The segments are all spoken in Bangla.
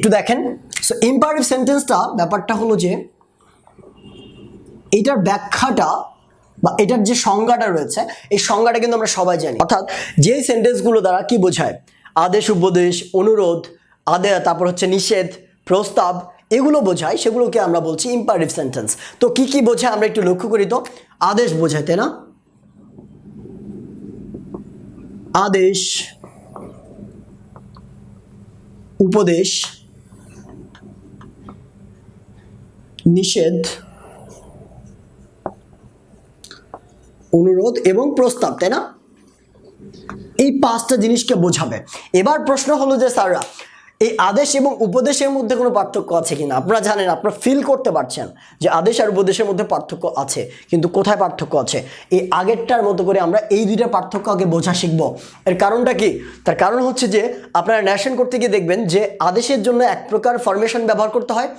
একটু দেখেন। সো ইম্পারেটিভ সেন্টেন্সটা ব্যাপারটা হলো যে এইটার ব্যাখ্যাটা বা এটার যে সংজ্ঞাটা রয়েছে, এই সংজ্ঞাটা কিন্তু আমরা সবাই জানি। অর্থাৎ, যেই সেন্টেন্সগুলো দ্বারা কি বোঝায়? আদেশ, উপদেশ, অনুরোধ আদে তারপর হচ্ছে নিষেধ, প্রস্তাব, এগুলো বোঝায়, সেগুলোকে আমরা বলছি ইম্পারেটিভ সেন্টেন্স তো কি কি বোঝায় আমরা একটু লক্ষ্য করি তো? আদেশ বোঝায়, তাই না? আদেশ, উপদেশ নিষেধ। অনুরোধ এবং প্রস্তাব, তাই না? এই পাঁচটা জিনিসকে বোঝাবে। এবার প্রশ্ন হলো যে, স্যাররা, এই আদেশ এবং উপদেশের মধ্যে কোনো পার্থক্য আছে কিনা? আপনারা জানেন, আপনারা ফিল করতে পারছেন যে আদেশ আর উপদেশের মধ্যে পার্থক্য আছে, কিন্তু কোথায় পার্থক্য আছে? এই আগেরটার মতো করে আমরা এই দুইটা পার্থক্য আগে বোঝা শিখব। এর কারণটা কি? তার কারণ হচ্ছে যে, আপনারা ন্যাশন করতে গিয়ে দেখবেন যে, আদেশের জন্য এক প্রকার ফরমেশন ব্যবহার করতে হয়।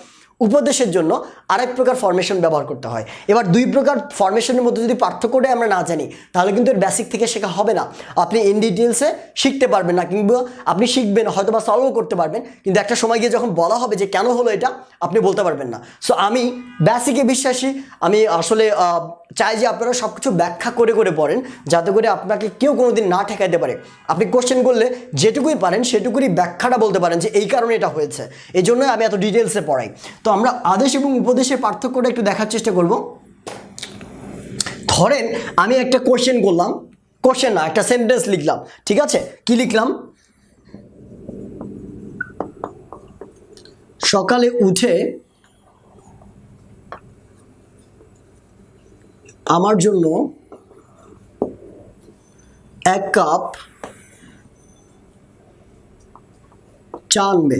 উপদেশের জন্য আরেক প্রকার ফরমেশন ব্যবহার করতে হয়। এবার দুই প্রকার ফরমেশনের মধ্যে যদি পার্থক্যটাই আমরা না জানি, তাহলে কিন্তু এর বেসিক থেকে শেখা হবে না। আপনি ইন ডিটেলসে শিখতে পারবেন না, কিংবা আপনি শিখবেন হয়তো বা সলভও করতে পারবেন, কিন্তু একটা সময় গিয়ে যখন বলা হবে যে কেন হলো এটা, আপনি বলতে পারবেন না। সো আমি বেসিকে বিশ্বাসী, আমি আসলে চাই যে আপনারা সব কিছু ব্যাখ্যা করে করে পড়েন, যাতে করে আপনাকে কেউ কোনোদিন না ঠেকাইতে পারে। আপনি কোশ্চেন করলে যেটুকুই পারেন, সেটুকুরই ব্যাখ্যাটা বলতে পারেন যে এই কারণে এটা হয়েছে। এই জন্যই আমি এত ডিটেলসে পড়াই। তো আমরা আদেশ এবং উপদেশের পার্থক্যটা একটু দেখার চেষ্টা করব। ধরেন আমি একটা কোশ্চেন করলাম। কোশ্চেন না, একটা সেন্টেন্স লিখলাম। ঠিক আছে? কি লিখলাম? সকালে উঠে আমার জন্য এক কাপ চা আনবে।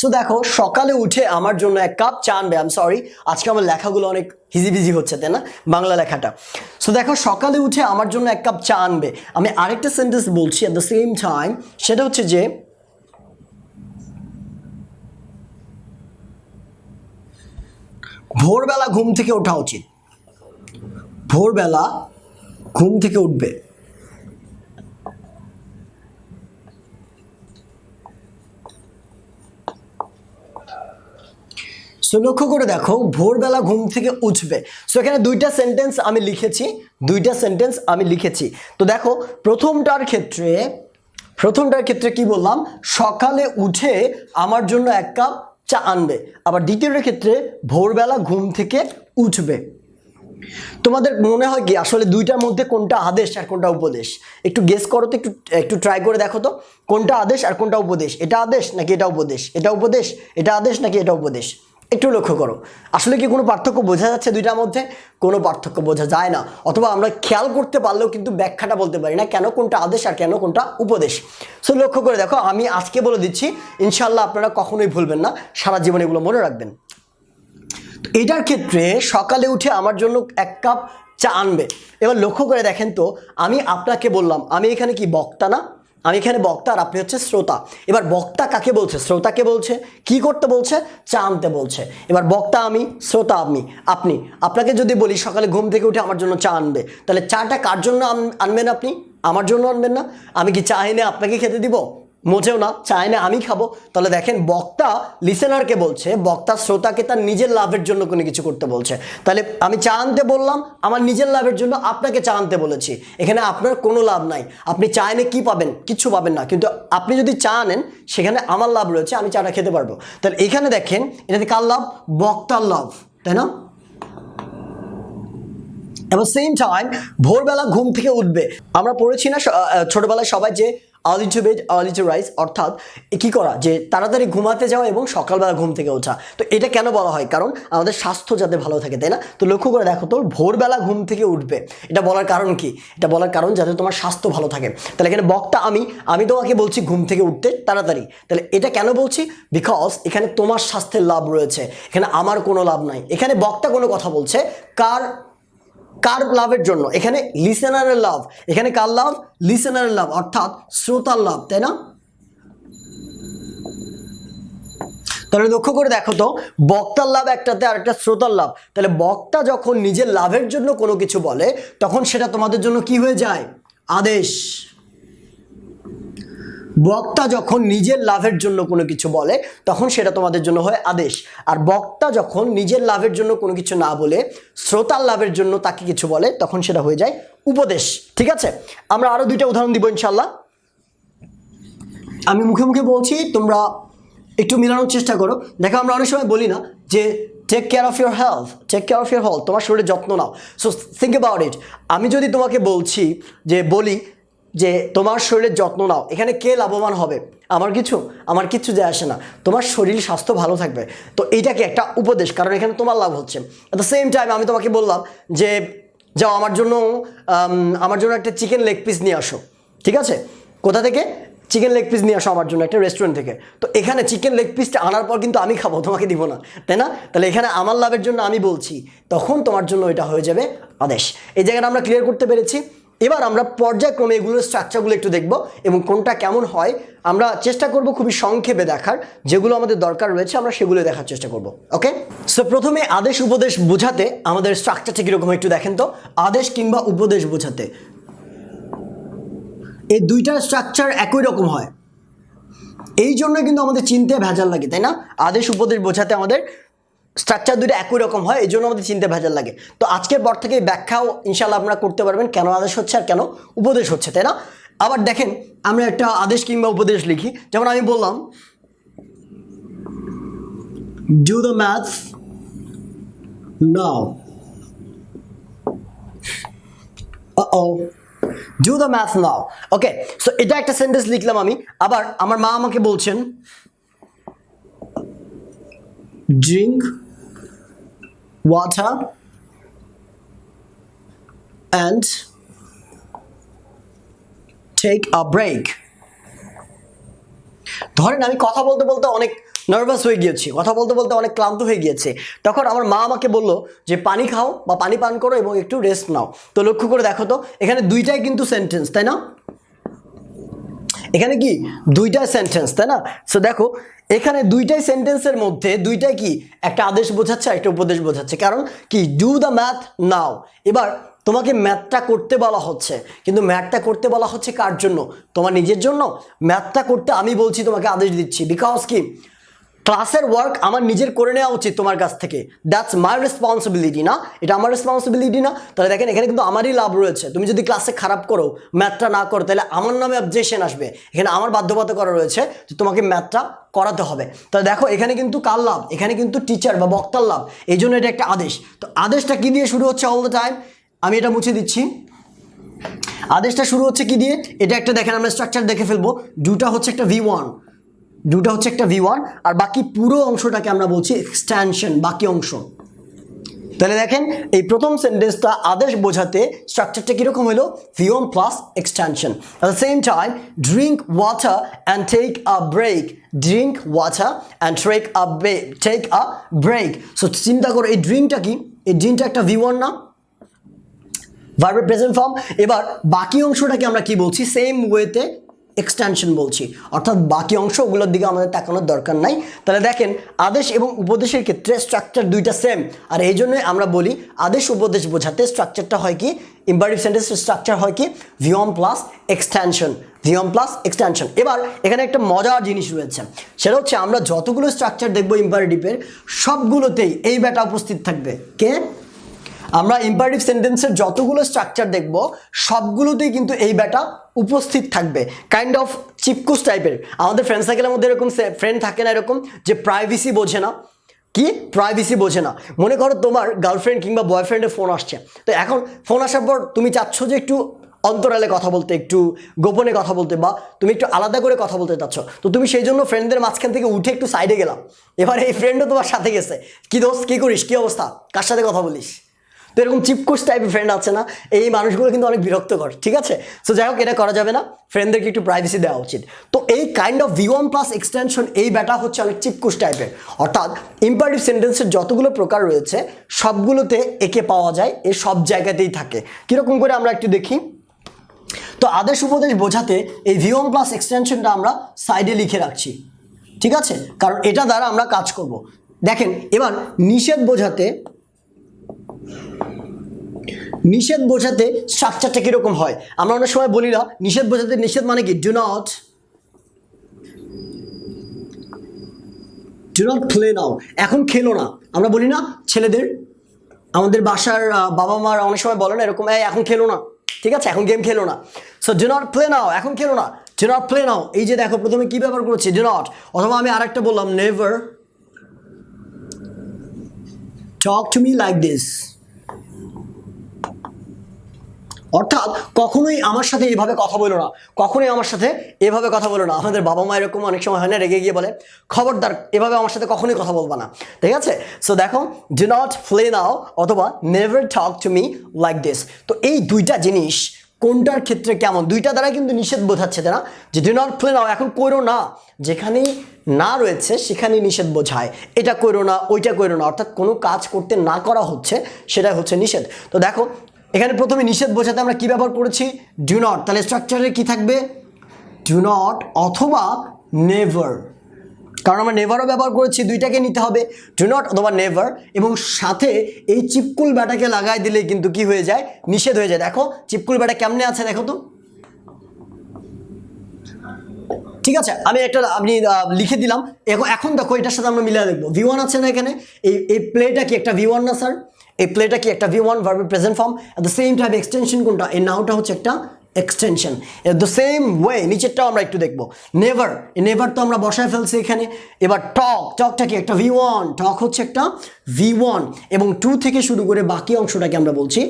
সো দেখো, সকালে উঠে আমার জন্য এক কাপ চা আনবে। আম সরি আজকে আমার লেখাগুলো অনেক হিজি হিজিবিজি হচ্ছে, তাই না? বাংলা লেখাটা। সো দেখো, সকালে উঠে আমার জন্য এক কাপ চা আনবে। আমি আরেকটা সেন্টেন্স বলছি অ্যাট দ্য সেম টাইম সেটা হচ্ছে যে ভোরবেলা ঘুম থেকে ওঠা উচিত। ভোরবেলা ঘুম থেকে উঠবে। সো লক্ষ্য করে দেখো, ভোরবেলা ঘুম থেকে উঠবে। সো এখানে দুইটা সেন্টেন্স আমি লিখেছি, দুইটা সেন্টেন্স আমি লিখেছি। তো দেখো, প্রথমটার ক্ষেত্রে প্রথমটার ক্ষেত্রে কি বললাম? সকালে উঠে আমার জন্য এক কাপ চা আনবে। আবার দ্বিতীয়টার ক্ষেত্রে ভোরবেলা ঘুম থেকে উঠবে। তোমাদের মনে হয় কি, আসলে দুইটার মধ্যে কোনটা আদেশ আর কোনটা উপদেশ? একটু গেস করো তো, একটু একটু ট্রাই করে দেখো তো। কোনটা আদেশ আর কোনটা উপদেশ? এটা আদেশ নাকি এটা উপদেশ? এটা উপদেশ? এটা আদেশ নাকি এটা উপদেশ? একটু লক্ষ্য করো। আসলে কি কোনো পার্থক্য বোঝা যাচ্ছে দুইটার মধ্যে? কোনো পার্থক্য বোঝা যায় না। অথবা আমরা খেয়াল করতে পারলেও কিন্তু ব্যাখ্যাটা বলতে পারি না কেন কোনটা আদেশ আর কেন কোনটা উপদেশ। সো লক্ষ্য করে দেখো, আমি আজকে বলে দিচ্ছি ইনশাল্লাহ আপনারা কখনোই ভুলবেন না, সারা জীবন এগুলো মনে রাখবেন। এটার ক্ষেত্রে সকালে উঠে আমার জন্য এক কাপ চা আনবে। এবার লক্ষ্য করে দেখেন তো, আমি আপনাকে বললাম, আমি এখানে কি বক্তা না? আমি এখানে বক্তা আর আপনি হচ্ছে শ্রোতা। এবার বক্তা কাকে বলছে? শ্রোতাকে বলছে? কি করতে বলছে? চা আনতে বলছে। এবার বক্তা আমি, শ্রোতা আমি। আপনি, আপনাকে যদি বলি সকালে ঘুম থেকে উঠে আমার জন্য চা আনবে, তাহলে চাটা কার জন্য আনবেন আপনি? আমার জন্য আনবেন না? আমি কি চা এনে আপনাকে খেতে দিব? মোটেও না, চায় না, আমি খাব। তাহলে দেখেন, বক্তা লিসেনারকে বলছে, বক্তা শ্রোতাকে তার নিজের লাভের জন্য কোনো কিছু করতে বলছে। তাহলে আমি চা আনতে বললাম, আমার নিজের লাভের জন্য আপনাকে চা আনতে বলেছি। এখানে আপনার কোনো লাভ নাই। আপনি চা এনে কী পাবেন? কিচ্ছু পাবেন না। কিন্তু আপনি যদি চা আনেন, সেখানে আমার লাভ রয়েছে, আমি চাটা খেতে পারব। তাহলে এখানে দেখেন এটাতে কার লাভ? বক্তার লাভ, তাই না? এবং সেম টাইম ভোরবেলা ঘুম থেকে উঠবে। আমরা পড়েছি না ছোটবেলায় সবাই যে early to bed, early to rise, অর্থাৎ কি করা? যে তাড়াতাড়ি ঘুমাতে যাওয়া এবং সকালবেলা ঘুম থেকে ওঠা। তো এটা কেন বলা হয়? কারণ আমাদের স্বাস্থ্য যাতে ভালো থাকে, তাই না? তো লক্ষ্য করে দেখো তো, ভোরবেলা ঘুম থেকে উঠবে। এটা বলার কারণ কি? এটা বলার কারণ যাতে তোমার স্বাস্থ্য ভালো থাকে। তাহলে এখানে বক্তা আমি আমি তোমাকে বলছি ঘুম থেকে উঠতে তাড়াতাড়ি। তাহলে এটা কেন বলছি? বিকজ এখানে তোমার স্বাস্থ্যের লাভ রয়েছে। এখানে আমার কোনো লাভ নাই। এখানে বক্তা কোনো কথা বলছে, কার কার লাভের জন্য? এখানে লিসেনারের লাভ। এখানে কার লাভ? লিসেনারের লাভ, অর্থাৎ শ্রোতার লাভ, তাই না? তাহলে লক্ষ্য করে দেখো তো, বক্তার লাভ একটাতে আর একটা শ্রোতার লাভ। তাহলে বক্তা যখন নিজের লাভের জন্য কোনো কিছু বলে, তখন সেটা তোমাদের জন্য কি হয়ে যায়? আদেশ। বক্তা যখন নিজের লাভের জন্য কোনো কিছু বলে, তখন সেটা তোমাদের জন্য হয় আদেশ। আর বক্তা যখন নিজের লাভের জন্য কোনো কিছু না বলে, শ্রোতার লাভের জন্য তাকে কিছু বলে, তখন সেটা হয়ে যায় উপদেশ। ঠিক আছে? আমরা আরও দুইটা উদাহরণ দিব ইনশাল্লাহ আমি মুখে মুখে বলছি, তোমরা একটু মেলানোর চেষ্টা করো। দেখো, আমরা অনেক সময় বলি না যে take care of your health take care of your health তোমার শরীরের যত্ন নাও। সো থিঙ্ক অ্যাবাউট ইট আমি যদি তোমাকে বলছি যে, বলি যে তোমার শরীরের যত্ন নাও। এখানে কে লাভবান হবে? আমার কিছু? আমার কিছু যায় আসে না। তোমার শরীর স্বাস্থ্য ভালো থাকবে। তো এইটাকে একটা উপদেশ, কারণ এখানে তোমার লাভ হচ্ছে। অ্যাট দ্য সেম টাইম আমি তোমাকে বললাম যে, যাও আমার জন্য আমার জন্য একটা চিকেন লেগ পিস নিয়ে আসো। ঠিক আছে? কোথা থেকে? চিকেন লেগ পিস নিয়ে আসো আমার জন্য, একটা রেস্টুরেন্ট থেকে। তো এখানে চিকেন লেগ পিসটা আনার পর কিন্তু আমি খাব, তোমাকে দিব না। তাই না? তাহলে এখানে আমার লাভের জন্য আমি বলছি, তখন তোমার জন্য এটা হয়ে যাবে আদেশ। এই জায়গাটা আমরা ক্লিয়ার করতে পেরেছি। এবার আমরা পর্যায়ক্রমে এগুলোর স্ট্রাকচারগুলো একটু দেখব এবং কোনটা কেমন হয়। আমরা চেষ্টা করব খুবই সংক্ষেপে দেখার, যেগুলো আমাদের দরকার রয়েছে, আমরা সেগুলো দেখার চেষ্টা করব ওকে সো প্রথমে আদেশ উপদেশ বোঝাতে আমাদের স্ট্রাকচারটা কীরকম একটু দেখেন তো। আদেশ কিংবা উপদেশ বোঝাতে। এই দুইটার স্ট্রাকচার একই রকম হয়। এই জন্য কিন্তু আমাদের চিনতে ভেজাল লাগে, তাই না? আদেশ উপদেশ বোঝাতে আমাদের স্ট্রাকচার দুটো একই রকম হয়, এই জন্য আমাদের চিনতে ভেজাল লাগে। তো আজকের পর থেকে ব্যাখ্যাও ইনশাল্লাহ আপনারা করতে পারবেন, কেন আদেশ হচ্ছে আর কেন উপদেশ হচ্ছে, তাই না? আবার দেখেন, আমরা একটা আদেশ কিংবা উপদেশ লিখি, যেমন আমি বললাম do the math now O do the math now okay so এটা একটা সেন্টেন্স লিখলাম আমি, আবার আমার মা আমাকে বলছেন drink water and take a break ধরেন আমি কথা বলতে বলতে অনেক নার্ভাস হয়ে গিয়েছি, কথা বলতে বলতে অনেক ক্লান্ত হয়ে গিয়েছে। তখন আমার মা আমাকে বলল যে, পানি খাও বা পানি পান করো এবং একটু রেস্ট নাও। তো লক্ষ্য করে দেখো তো, এখানে দুইটাই কিন্তু সেন্টেন্স তাই না? এখানে কি? দুইটা সেন্টেন্স তাই না? সো দেখো এখানে দুইটাই সেন্টেন্সের মধ্যে দুইটাই কি? একটা আদেশ বোঝাচ্ছে একটা উপদেশ বোঝাচ্ছে। কারণ কি? ডু দ্য ম্যাথ নাও এবার তোমাকে ম্যাথটা করতে বলা হচ্ছে। কিন্তু ম্যাথটা করতে বলা হচ্ছে কার জন্য? তোমার নিজের জন্য? ম্যাথটা করতে আমি বলছি, তোমাকে আদেশ দিচ্ছি। বিকজ কি? ক্লাসের ওয়ার্ক আমার নিজের করে নেওয়া উচিত তোমার কাছ থেকে। দ্যাটস মাই রেসপন্সিবিলিটি না? এটা আমার রেসপন্সিবিলিটি না? তাহলে দেখেন, এখানে কিন্তু আমারই লাভ রয়েছে। তুমি যদি ক্লাসে খারাপ করো ম্যাথটা না করো, তাহলে আমার নামে অবজেকশন আসবে। এখানে আমার বাধ্যবাধকতা করা রয়েছে যে তোমাকে ম্যাথটা করাতে হবে। তাহলে দেখো, এখানে কিন্তু কার লাভ? এখানে কিন্তু টিচার বা বক্তার লাভ। এই জন্য এটা একটা আদেশ। তো আদেশটা কি দিয়ে শুরু হচ্ছে অল দ্য টাইম আমি এটা মুছে দিচ্ছি। আদেশটা শুরু হচ্ছে কি দিয়ে? এটা একটা, দেখেন, আমরা স্ট্রাকচার দেখে ফেলব। দুটা হচ্ছে একটা ভি ওয়ান দুটা হচ্ছে একটা ভি ওয়ান আর বাকি পুরো অংশটাকে আমরা বলছি এক্সটেনশন বাকি অংশ। তাহলে দেখেন, এই প্রথম সেন্টেন্সটা আদেশ বোঝাতে স্ট্রাকচারটা কীরকম হলো? V one plus extension at the same time drink water and take a break drink water and take a take a break so চিন্তা করো, এই ড্রিঙ্কটা কি? এই ড্রিঙ্কটা একটা ভি ওয়ান না? ভার্বের প্রেজেন্ট ফর্ম এবার বাকি অংশটাকে আমরা কি বলছি? সেম ওয়েতে এক্সটেনশন বলছি। অর্থাৎ বাকি অংশগুলোর দিকে আমাদের তাকানোর দরকার নাই। তাহলে দেখেন, আদেশ এবং উপদেশের ক্ষেত্রে স্ট্রাকচার দুইটা সেম আর এই জন্যই আমরা বলি, আদেশ উপদেশ বোঝাতে স্ট্রাকচারটা হয় কি? ইম্পারেটিভ সেন্টেন্সের স্ট্রাকচার হয় কি? V one plus extension V one plus extension এবার, এখানে একটা মজার জিনিস রয়েছে। সেটা হচ্ছে আমরা যতগুলো স্ট্রাকচার দেখব ইম্পারেটিভের সবগুলোতেই এই ব্যাটা উপস্থিত থাকবে। কে? আমরা ইম্পারেটিভ সেন্টেন্সের যতগুলো স্ট্রাকচার দেখব, সবগুলোতেই কিন্তু এই ব্যাটা উপস্থিত থাকবে। কাইন্ড অফ চিপকুস টাইপের আমাদের ফ্রেন্ড সার্কেলের মধ্যে এরকম ফ্রেন্ড থাকে না এরকম যে প্রাইভেসি বোঝে না। কি? প্রাইভেসি বোঝে না। মনে করো তোমার গার্লফ্রেন্ড কিংবা বয়ফ্রেন্ডের ফোন আসছে। তো এখন ফোন আসার পর তুমি চাচ্ছ যে একটু অন্তরালে কথা বলতে, একটু গোপনে কথা বলতে বা তুমি একটু আলাদা করে কথা বলতে চাচ্ছ। তো তুমি সেই জন্য ফ্রেন্ডদের মাঝখান থেকে উঠে একটু সাইডে গেলাম। এবার এই ফ্রেন্ডও তোমার সাথে গেছে। কি দোস্ত কী করিস? কী অবস্থা? কার সাথে কথা বলিস? তো এরকম চিপকোস টাইপের ফ্রেন্ড আছে না, এই মানুষগুলো কিন্তু অনেক বিরক্তকর, ঠিক আছে? সো যাই হোক, এটা করা যাবে না ফ্রেন্ডদেরকে একটু প্রাইভেসি দেওয়া উচিত। তো এই kind of V one plus extension এই ব্যাটা হচ্ছে অনেক চিপকুস টাইপের অর্থাৎ ইম্পারেটিভ সেন্টেন্সের যতগুলো প্রকার রয়েছে, সবগুলোতে একে পাওয়া যায়, এ সব জায়গাতেই থাকে। কীরকম করে আমরা একটু দেখি? তো আদেশ উপদেশ বোঝাতে এই ভিওন প্লাস এক্সটেনশনটা আমরা সাইডে লিখে রাখছি, ঠিক আছে? কারণ এটা দ্বারা আমরা কাজ করব। দেখেন, এবার নিষেধ বোঝাতে নিষেধ বোঝাতে স্ট্রাকচারটা কীরকম হয়? আমরা অনেক সময় বলি না নিষেধ বোঝাতে নিষেধ মানে কি? Do not do not play now এখন খেলো না। আমরা বলি না ছেলেদের আমাদের বাসার বাবা মার অনেক সময় বলে না এরকম "এই, এখন খেলো না। ঠিক আছে? এখন গেম খেলো না। So do not play now এখন খেলো না। ডু নট প্লে নাও এই যে দেখো প্রথমে কি ব্যবহার করেছি? ডু নট অথবা আমি আরেকটা বললাম never talk to me like this অর্থাৎ কখনোই আমার সাথে এভাবে কথা বলো না। কখনোই আমার সাথে এভাবে কথা বলো না। আমাদের বাবা মা এরকম অনেক সময় হয় না, রেগে গিয়ে বলে, খবরদার, এভাবে আমার সাথে কখনোই কথা বলবা না। ঠিক আছে? সো দেখো ডু নট ফ্লে নাও অথবা never talk to me like this তো এই দুইটা জিনিস কোনটার ক্ষেত্রে কেমন? দুইটা দ্বারা কিন্তু নিষেধ বোঝাচ্ছে তারা যে ডু নট ফ্লে নাও এখন করো না। যেখানেই না রয়েছে, সেখানেই নিষেধ বোঝায়। এটা করো না, ওইটা করো না। অর্থাৎ কোনো কাজ করতে না করা হচ্ছে সেটা হচ্ছে নিষেধ। তো দেখো এখানে প্রথমে নিষেধ বোঝাতে আমরা কি ব্যবহার করেছি? ডু নট তাহলে স্ট্রাকচারে কি থাকবে? ডু নট অথবা নেভার কারণ আমরা নেভারও ব্যবহার করেছি, দুইটাকে নিতে হবে। ডু নট অথবা নেভার এবং সাথে এই চিপকুল ব্যাটাকে লাগাই দিলে কিন্তু কি হয়ে যায়? নিষেধ হয়ে যায়। দেখো, চিপকুল ব্যাটা কেমনে আছে দেখো তো। ঠিক আছে, আমি একটা আপনি লিখে দিলাম। এখন দেখো এটার সাথে আমরা মিলিয়ে দেখব। ভি ওয়ান আছে না এখানে? এই এই প্লেটা কি একটা ভি ওয়ান না স্যার এই প্লেটা কি একটা ভি ওয়ান ভার্বের present form at the same time extension কোনটা? এই নাউটা হচ্ছে একটা এক্সটেনশন দ্য সেম ওয়ে নিচেরটাও আমরা একটু দেখব। নেভার নেভার তো আমরা বসায় ফেলছি এখানে। এবার টক টকটা কি একটা ভি ওয়ান টক হচ্ছে একটা ভি ওয়ান এবং টু থেকে শুরু করে বাকি অংশটাকে আমরা বলছি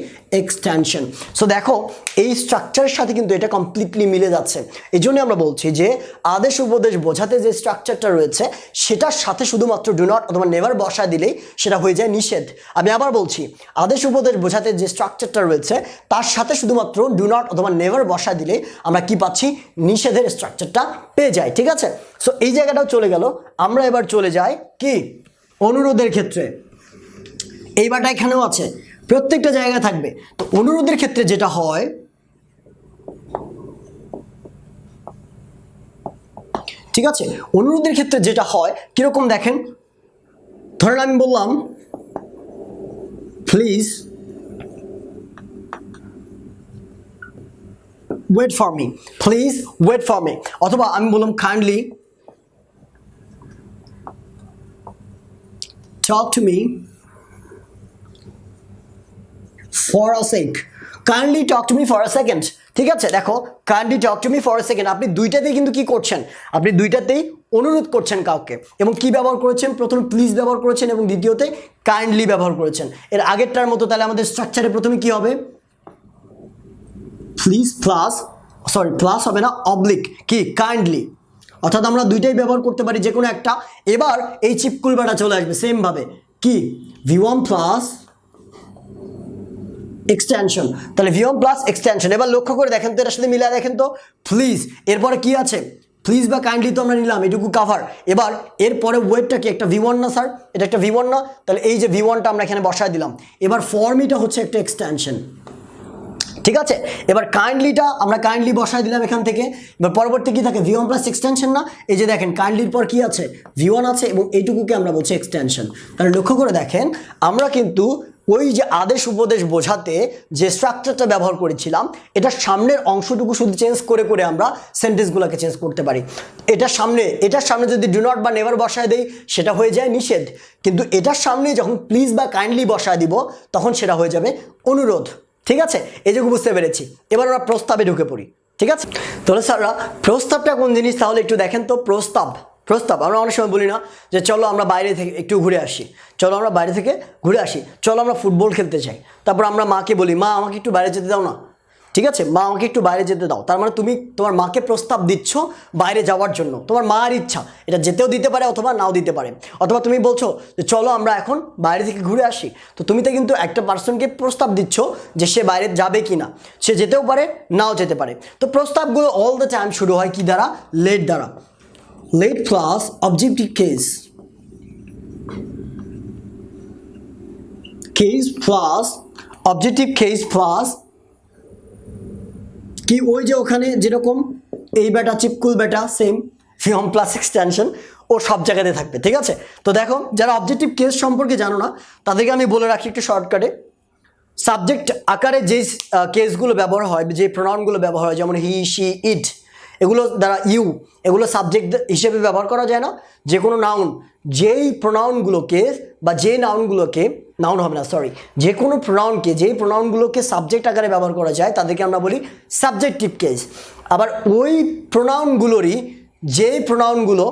এক্সটেনশন সো দেখো, এই স্ট্রাকচারের সাথে কিন্তু এটা কমপ্লিটলি মিলে যাচ্ছে। এই জন্য আমরা বলছি যে আদেশ উপদেশ বোঝাতে যে স্ট্রাকচারটা রয়েছে, সেটার সাথে শুধুমাত্র ডু নট অথবা নেভার বসা দিলেই সেটা হয়ে যায় নিষেধ। আমি আবার বলছি, আদেশ উপদেশ বোঝাতে যে স্ট্রাকচারটা রয়েছে, তার সাথে শুধুমাত্র ডু নট অথবা নেভার বসা দিলে আমরা কি পাচ্ছি? নিষেধের স্ট্রাকচারটা পেয়ে যাই, ঠিক আছে? সো এই জায়গাটাও চলে গেল। আমরা এবার চলে যাই কি? অনুরোধের ক্ষেত্রে। এইবারটা এখানেও আছে। প্রত্যেকটা জায়গায় থাকবে। তো অনুরোধের ক্ষেত্রে যেটা হয়, ঠিক আছে? অনুরোধের ক্ষেত্রে যেটা হয়, কীরকম দেখেন? ধরেন আমি বললাম please wait for me please wait for me অথবা আমি বললাম kindly talk to me for a sec kindly talk to me for a second ঠিক আছে? দেখো kindly talk to me for a second আপনি দুইটাতেই কিন্তু কি করছেন? আপনি দুইটাতেই অনুরোধ করছেন কাউকে এবং কি ব্যবহার করেছেন? প্রথমে প্লিজ ব্যবহার করেছেন এবং দ্বিতীয়তে কাইন্ডলি ব্যবহার করেছেন। এর আগেরটার মতো তাহলে আমাদের স্ট্রাকচারে প্রথমে কি হবে? প্লিজ প্লাস সরি প্লাস হবে না অবলিক কি? কাইন্ডলি অর্থাৎ আমরা দুইটাই ব্যবহার করতে পারি যে কোনো একটা। এবার এই চিপকুলবাটা চলে আসবে সেমভাবে কি? ভি ওয়ান প্লাস এক্সটেনশন তাহলে ভিওম প্লাস এক্সটেনশন এবার লক্ষ্য করে দেখেন তো এটার সাথে মিলিয়ে দেখেন তো। প্লিজ এরপরে কি আছে? প্লিজ বা কাইন্ডলি তো আমরা নিলাম, এটুকু কাভার এবার এরপরে ওয়েটটা কি? একটা ভি ওয়ান না স্যার এটা একটা ভি ওয়ান না? তাহলে এই যে ভিওয়ানটা আমরা এখানে বসায় দিলাম। এবার ফর্মিটা হচ্ছে একটা এক্সটেনশন ঠিক আছে? এবার কাইন্ডলিটা আমরা কাইন্ডলি বসায় দিলাম এখান থেকে। এবার পরবর্তী কি থাকে? ভি ওয়ান প্লাস এক্সটেনশন না? এই যে দেখেন কাইন্ডলির পর কি আছে? ভিওয়ান আছে এবং এইটুকুকে আমরা বলছি এক্সটেনশন তাহলে লক্ষ্য করে দেখেন, আমরা কিন্তু ওই যে আদেশ উপদেশ বোঝাতে যে স্ট্রাকচারটা ব্যবহার করেছিলাম এটার সামনের অংশটুকু শুধু চেঞ্জ করে করে আমরা সেন্টেন্সগুলোকে চেঞ্জ করতে পারি। এটার সামনে এটার সামনে যদি ডু নট বা নেভার বসায় দেই, সেটা হয়ে যায় নিষেধ। কিন্তু এটার সামনে যখন প্লিজ বা কাইন্ডলি বসায় দিব, তখন সেটা হয়ে যাবে অনুরোধ। ঠিক আছে? এটুকু বুঝতে পেরেছি। এবার আমরা প্রস্তাবে ঢুকে পড়ি। ঠিক আছে? তাহলে স্যাররা, প্রস্তাবটা কোন জিনিস তাহলে একটু দেখেন তো, প্রস্তাব। প্রস্তাব। আমরা অনেক সময় বলি না যে, চলো আমরা বাইরে থেকে একটু ঘুরে আসি। চলো আমরা বাইরে থেকে ঘুরে আসি। চলো আমরা ফুটবল খেলতে চাই তারপর আমরা মাকে বলি, মা, আমাকে একটু বাইরে যেতে দাও না। ঠিক আছে? মা, আমাকে একটু বাইরে যেতে দাও। তার মানে তুমি তোমার মাকে প্রস্তাব দিচ্ছ বাইরে যাওয়ার জন্য। তোমার মার ইচ্ছা, এটা যেতেও দিতে পারে অথবা নাও দিতে পারে। অথবা তুমি বলছো যে, চলো আমরা এখন বাইরে থেকে ঘুরে আসি। তো তুমি তো কিন্তু একটা পার্সনকে প্রস্তাব দিচ্ছ যে, সে বাইরে যাবে কি না সে যেতেও পারে, নাও যেতে পারে। তো প্রস্তাবগুলো অল দ্য টাইম শুরু হয় কি দ্বারা? লেট দ্বারা। Let plus objective case case plus objective case plus কি ওই যে ওখানে যেরকম এই বেটা চিপকুল বেটা সেম ফিয়ম প্লাস এক্সটেনশন ও সব জায়গাতে থাকবে, ঠিক আছে? তো দেখো, যারা অবজেক্টিভ কেস সম্পর্কে জানো না, তাদেরকে আমি বলে রাখি একটু শর্টকাটে সাবজেক্ট আকারে যে কেসগুলো ব্যবহার হয় যে প্রোনাউনগুলো ব্যবহার হয়, যেমন হি শি ইট এগুলো দ্বারা ইউ, এগুলো সাবজেক্ট হিসেবে ব্যবহার করা যায় না। যে কোনো নাউন যেই প্রোনাউনগুলোকে বা যে নাউনগুলোকে নাউন হবে না সরি যে কোনো প্রোনাউনকে যেই প্রোনাউনগুলোকে সাবজেক্ট আকারে ব্যবহার করা যায়, তাদেরকে আমরা বলি সাবজেক্টিভ কেস আবার ওই প্রোনাউনগুলোরই যে প্রোনাউনগুলো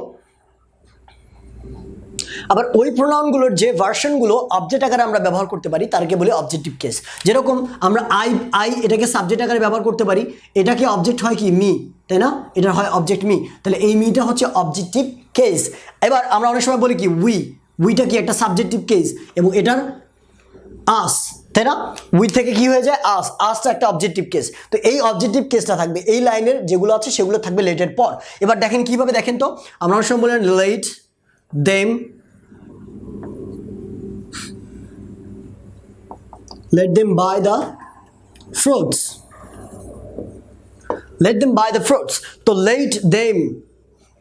আবার ওই প্রোনাউনগুলোর যে ভার্সনগুলো অবজেক্ট আকারে আমরা ব্যবহার করতে পারি তারকে বলি অবজেক্টিভ কেস যেরকম আমরা আই আই এটাকে সাবজেক্ট আকারে ব্যবহার করতে পারি, এটাকে অবজেক্ট হয় কি? মি তাই না? এটা হয় অবজেক্ট মি তাহলে এই মিটা হচ্ছে অবজেক্টিভ কেস এবার আমরা অনেক সময় বলি কি উই উইটা কি একটা সাবজেক্টিভ কেস এবং এটার আস তাই না? উই থেকে কি হয়ে যায়? আস আসটা একটা অবজেক্টিভ কেস তো এই অবজেক্টিভ কেসটা থাকবে, এই লাইনের যেগুলো আছে সেগুলো থাকবে লেটের পর। এবার দেখেন কীভাবে দেখেন তো? আমরা অনেক সময় বলেন let them let them buy the fruits. Let them buy the fruits তো লেট দেম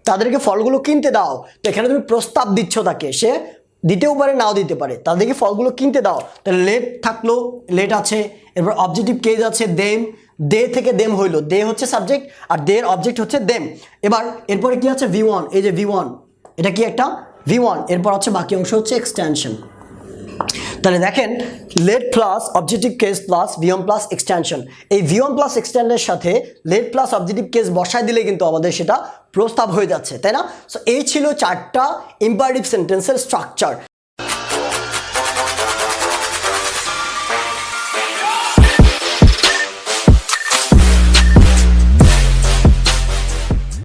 তাদেরকে ফলগুলো কিনতে দাও। তো এখানে তুমি প্রস্তাব দিচ্ছ তাকে। সে দিতেও পারে, নাও দিতে পারে। তাদেরকে ফলগুলো কিনতে দাও। তাহলে লেট থাকল লেট আছে। এরপর অবজেক্টিভ কেজ আছে দেম দে থেকে দেম হইল। দে হচ্ছে সাবজেক্ট আর দের অবজেক্ট হচ্ছে দেম এবার, এরপরে কি আছে? ভি ওয়ান এই যে ভি ওয়ান এটা কি একটা? ভি ওয়ান এরপর হচ্ছে বাকি অংশ হচ্ছে এক্সটেনশন তাহলে দেখেন let plus objective case plus Vyom plus extension. এই ভিওম প্লাস এক্সটেন্ডের সাথে লেট প্লাস অবজেক্টিভ কেস বসায় দিলে কিন্তু আমাদের সেটা প্রস্তাব হয়ে যাচ্ছে, তাই না? সো এই ছিল চারটা ইম্পারেটিভ সেন্টেন্সের স্ট্রাকচার